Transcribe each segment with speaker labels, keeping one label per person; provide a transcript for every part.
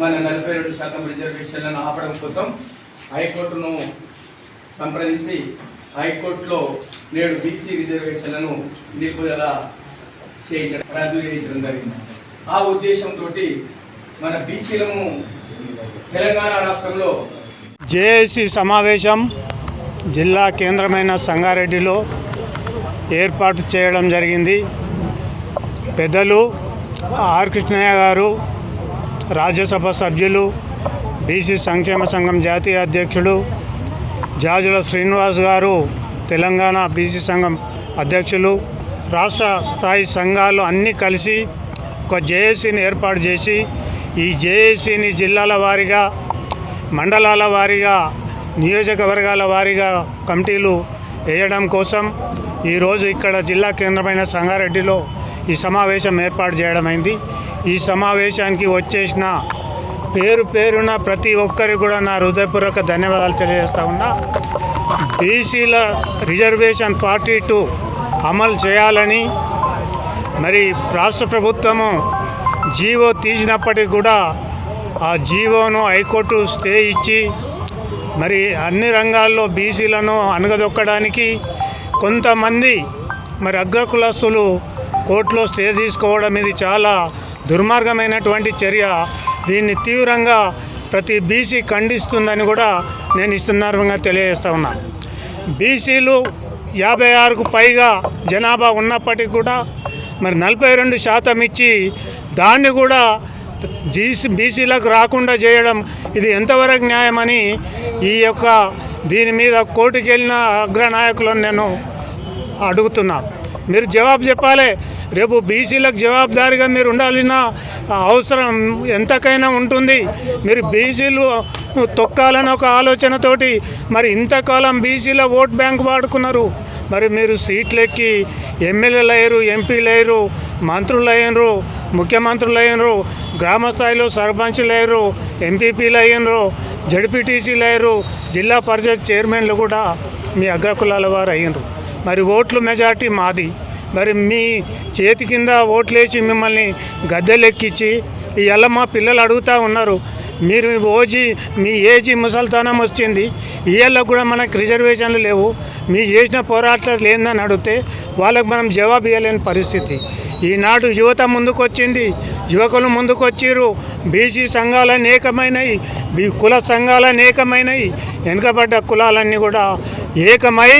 Speaker 1: మన నలభై రెండు శాతం రిజర్వేషన్లను ఆపడం కోసం హైకోర్టును సంప్రదించి హైకోర్టులో నేడు బీసీ రిజర్వేషన్లను నిలుపుదల చేయించడం రద్దు చేయించడం జరిగింది. ఆ ఉద్దేశంతో మన బీసీలను తెలంగాణ రాష్ట్రంలో
Speaker 2: జేఏసీ సమావేశం జిల్లా కేంద్రమైన సంగారెడ్డిలో ఏర్పాటు చేయడం జరిగింది. పెద్దలు ఆర్ కృష్ణయ్య గారు రాజ్యసభ సభ్యులు బీసీ సంక్షేమ సంఘం జాతీయ అధ్యక్షుడు జాజుల శ్రీనివాస్ గారు తెలంగాణ బీసీ సంఘం అధ్యక్షులు రాష్ట్ర స్థాయి సంఘాలు అన్నీ కలిసి ఒక జేఏసీని ఏర్పాటు చేసి ఈ జేఏసీని జిల్లాల వారీగా మండలాల వారీగా నియోజకవర్గాల వారీగా కమిటీలు వేయడం కోసం ఈరోజు ఇక్కడ జిల్లా కేంద్రమైన సంగారెడ్డిలో ఈ సమావేశం ఏర్పాటు చేయడమైంది. ఈ సమావేశానికి వచ్చేసిన పేరు పేరున ప్రతి ఒక్కరికి కూడా నా హృదయపూర్వక ధన్యవాదాలు తెలియజేస్తా ఉన్నా. బీసీల రిజర్వేషన్ ఫార్టీ టూ అమలు చేయాలని మరి రాష్ట్ర ప్రభుత్వము జీవో తీసినప్పటికీ కూడా ఆ జీవోను హైకోర్టు స్టే ఇచ్చి మరి అన్ని రంగాల్లో బీసీలను అనగదొక్కడానికి కొంతమంది మరి అగ్రకులస్తులు కోర్టులో స్టే తీసుకోవడం ఇది చాలా దుర్మార్గమైనటువంటి చర్య. దీన్ని తీవ్రంగా ప్రతి బీసీ ఖండిస్తుందని కూడా నేను ఈ సందర్భంగా తెలియజేస్తా ఉన్నా. బీసీలు యాభై ఆరుకు పైగా జనాభా ఉన్నప్పటికీ కూడా మరి నలభై రెండు శాతం ఇచ్చి దాన్ని కూడా జీసీ బీసీలకు రాకుండా చేయడం ఇది ఎంతవరకు న్యాయమని ఈ యొక్క దీని మీద కోర్టుకెళ్ళిన అగ్రనాయకులను నేను అడుగుతున్నా. మీరు జవాబు చెప్పాలి. రేపు బీసీలకు జవాబుదారిగా మీరు ఉండాల్సిన అవసరం ఎంతకైనా ఉంటుంది. మీరు బీసీలు తొక్కాలని ఒక ఆలోచనతోటి మరి ఇంతకాలం బీసీల ఓట్ బ్యాంక్ వాడుకున్నారు. మరి మీరు సీట్లు ఎక్కి ఎమ్మెల్యేలు అయ్యారు ఎంపీలు అయ్యారు మంత్రులు అయ్యారు ముఖ్యమంత్రులు అయ్యారు గ్రామ స్థాయిలో సర్పంచులు అయ్యారు ఎంపీపీలు అయ్యారు జడ్పీటీసీలు అయ్యారు జిల్లా పరిషత్ చైర్మన్లు కూడా మీ అగ్రకులాల వారు అయ్యారు మరి ఓట్లు మెజార్టీ మాది. మరి మీ చేతి కింద ఓట్లేసి మిమ్మల్ని గద్దెలెక్కించి ఇవాళ మా పిల్లలు అడుగుతూ ఉన్నారు. మీరు ఓజీ మీ ఏజీ ముసల్తానం వచ్చింది. ఇవాళ కూడా మనకు రిజర్వేషన్లు లేవు. మీ చేసిన పోరాటాలు లేదని అడిగితే వాళ్ళకు మనం జవాబు ఇవ్వలేని పరిస్థితి. ఈనాడు యువత ముందుకు వచ్చింది యువకులు ముందుకు వచ్చిర్రు బీసీ సంఘాలు అనేకమైనవి కుల సంఘాలు అనేకమైనవి వెనుకబడ్డ కులాలన్నీ కూడా ఏకమై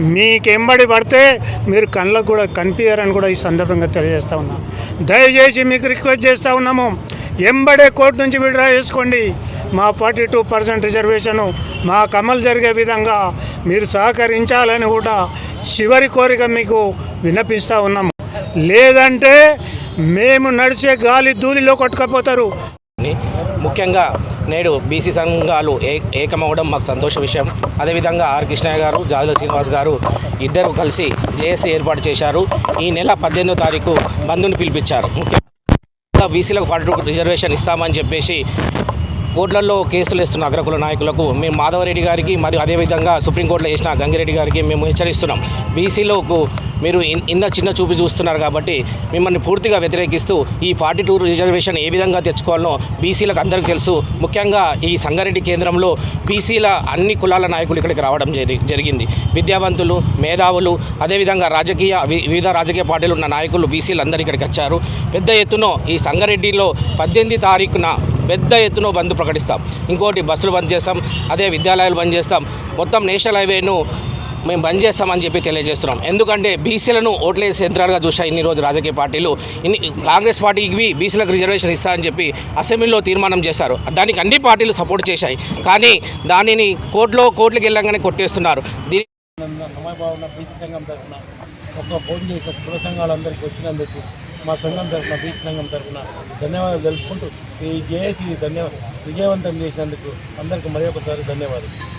Speaker 2: మీకెంబడి పడితే మీరు కళ్ళకు కూడా కనిపించారని కూడా ఈ సందర్భంగా తెలియజేస్తూ ఉన్నా. దయచేసి మీకు రిక్వెస్ట్ చేస్తూ ఉన్నాము. ఎంబడే కోర్టు నుంచి విడ్రా చేసుకోండి. మా ఫార్టీ టూ పర్సెంట్ రిజర్వేషను మా అమలు జరిగే విధంగా మీరు సహకరించాలని కూడా చివరి కోరిక మీకు విన్నపిస్తూ ఉన్నాము. లేదంటే మేము నడిచే గాలి ధూళిలో కొట్టుకపోతారు.
Speaker 3: ముఖ్యంగా నేడు బీసీ సంఘాలు ఏ ఏకమవడం మాకు సంతోష విషయం. అదేవిధంగా ఆర్ కృష్ణయ్య గారు జాదుల శ్రీనివాస్ గారు ఇద్దరు కలిసి జేఏసీ ఏర్పాటు చేశారు. ఈ నెల పద్దెనిమిదో తారీఖు బంధుని పిలిపించారు. ముఖ్యంగా బీసీలకు ఫార్టీ రిజర్వేషన్ ఇస్తామని చెప్పేసి కోర్టులలో కేసులు వేస్తున్న అగ్రకుల నాయకులకు మేము మాధవరెడ్డి గారికి మరియు అదేవిధంగా సుప్రీంకోర్టులో వేసిన గంగిరెడ్డి గారికి మేము హెచ్చరిస్తున్నాం. బీసీలకు మీరు ఇన్- ఇన్న చిన్న చూపి చూస్తున్నారు కాబట్టి మిమ్మల్ని పూర్తిగా వ్యతిరేకిస్తూ ఈ ఫార్టీ టూ రిజర్వేషన్ ఏ విధంగా తెచ్చుకోవాలనో బీసీలకు అందరికీ తెలుసు. ముఖ్యంగా ఈ సంగారెడ్డి కేంద్రంలో బీసీల అన్ని కులాల నాయకులు ఇక్కడికి రావడం జరి జరిగింది. విద్యావంతులు మేధావులు అదేవిధంగా రాజకీయ వి- వివిధ రాజకీయ పార్టీలు ఉన్న నాయకులు బీసీలు అందరూ ఇక్కడికి వచ్చారు. పెద్ద ఎత్తున ఈ సంగారెడ్డిలో పద్దెనిమిది తారీఖున పెద్ద ఎత్తున బంద్ ప్రకటిస్తాం. ఇంకోటి బస్సులు బంద్ చేస్తాం. అదే విద్యాలయాలు బంద్ చేస్తాం. మొత్తం నేషనల్ హైవేను మేము బంద్ చేస్తామని చెప్పి తెలియజేస్తున్నాం. ఎందుకంటే బీసీలను ఓట్లేసే యంత్రాలుగా చూసా ఇన్ని రోజు రాజకీయ పార్టీలు. ఇన్ని కాంగ్రెస్ పార్టీకి బీసీలకు రిజర్వేషన్ ఇస్తా అని చెప్పి అసెంబ్లీలో తీర్మానం చేశారు. దానికి అన్ని పార్టీలు సపోర్ట్ చేశాయి. కానీ దానిని కోర్టులో కోర్టులకు వెళ్ళంగానే కొట్టేస్తున్నారు. దీని
Speaker 4: సమయభావన బీసీ సంఘం తరఫున ఒక ఫోన్ చేసిన కుల సంఘాలందరికీ వచ్చినందుకు మా సంఘం తరఫున బీచ్ సంఘం తరఫున ధన్యవాదాలు తెలుపుకుంటూ ఈ జేఏసీ ధన్యవాద విజయవంతం చేసినందుకు అందరికీ మరొకసారి ధన్యవాదాలు.